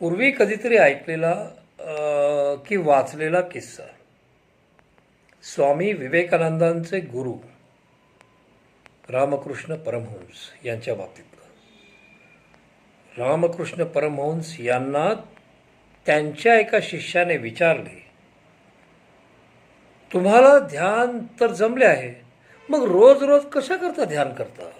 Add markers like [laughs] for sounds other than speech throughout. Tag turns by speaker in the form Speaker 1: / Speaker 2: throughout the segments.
Speaker 1: पूर्वी कधीतरी ऐकलेला अ, की वाचलेला किस्सा. स्वामी विवेकानंदांचे गुरु रामकृष्ण परमहंस यांच्या बाबतीत. रामकृष्ण परमहंस यांना त्यांच्या एका शिष्याने विचारले तुम्हाला ध्यान तर जमले आहे मग रोज रोज कशा करता ध्यान करता?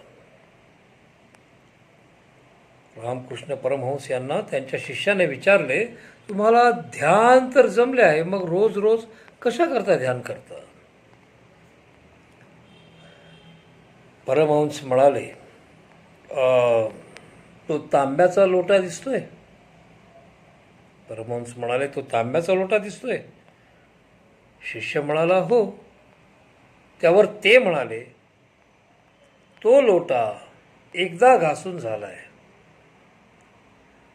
Speaker 1: रामकृष्ण परमहंस यांना त्यांच्या शिष्याने विचारले तुम्हाला ध्यान तर जमले आहे मग रोज रोज कशा करता ध्यान करता? परमहंस म्हणाले तो तांब्याचा लोटा दिसतोय. परमहंस म्हणाले तो तांब्याचा लोटा दिसतोय? शिष्य म्हणाला हो. त्यावर ते म्हणाले तो लोटा एकदा घासून झालाय.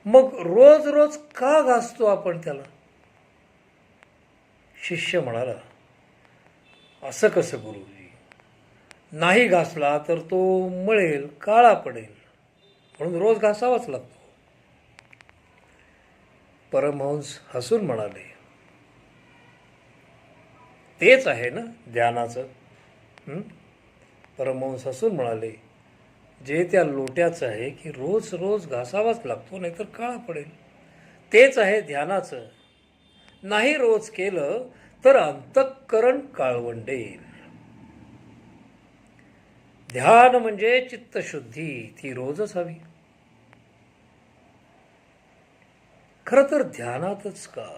Speaker 1: मग रोज रोज का घासतो आपण त्याला? शिष्य म्हणाला असं कसं गुरुजी? नाही घासला तर तो मळेल काळा पडेल. म्हणून रोज घासावाच लागतो. परमहंस हसून म्हणाले तेच आहे ना ध्यानाचं. परमहंस हसून म्हणाले जे त्या लोट्याचं आहे की रोज रोज घासावाच लागतो नाहीतर काळा पडेल. तेच आहे ध्यानाचं. नाही रोज केलं तर अंतःकरण काळवंडेल. ध्यान म्हणजे चित्तशुद्धी ती रोजच हवी. खरं तर ध्यानातच का?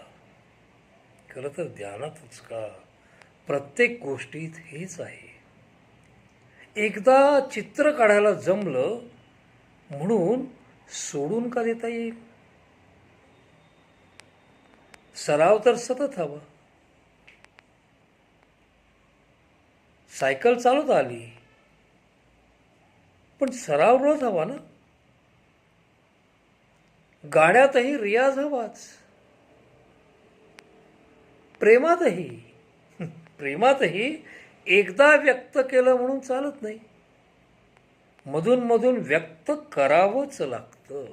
Speaker 1: खरं तर ध्यानातच का? प्रत्येक गोष्टीत हेच आहे. एकदा चित्र काढायला जमलं म्हणून सोडून का देता येईल? सराव तर सतत हवा. सायकल चालत आली. पण सराव रोज हवा ना? गाण्यातही रियाज हवाच. प्रेमातही. [laughs] प्रेमातही एकदा व्यक्त केलं म्हणून चालत नाही. मधून मधून व्यक्त करावंच लागतं.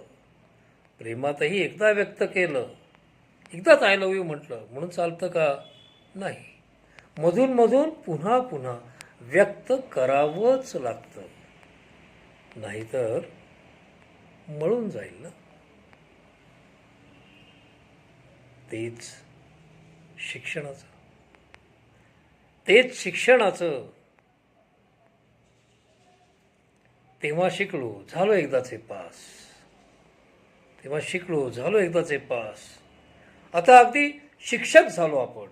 Speaker 1: प्रेमातही एकदा व्यक्त केलं एकदाच आय लव्ह यू म्हटलं म्हणून चालतं का? नाही. मधून मधून पुन्हा पुन्हा व्यक्त करावंच लागतं. नाहीतर मळून जाईल ना. तेच शिक्षणाचं. तेच शिक्षणाचं. तेव्हा शिकलो झालो एकदाचे पास. तेव्हा शिकलो झालो एकदाचे पास. आता अगदी शिक्षक झालो आपण.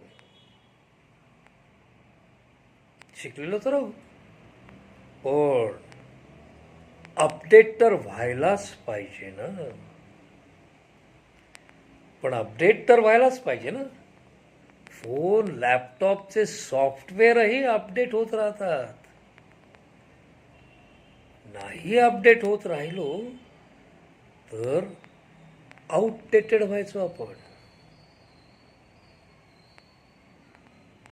Speaker 1: शिकलेलो तर पण अपडेट तर व्हायलाच पाहिजे ना. पण अपडेट तर व्हायलाच पाहिजे ना. फोन लॅपटॉपचे सॉफ्टवेअरही अपडेट होत राहतात. नाही अपडेट होत राहिलो तर आउटडेटेड व्हायचो आपण.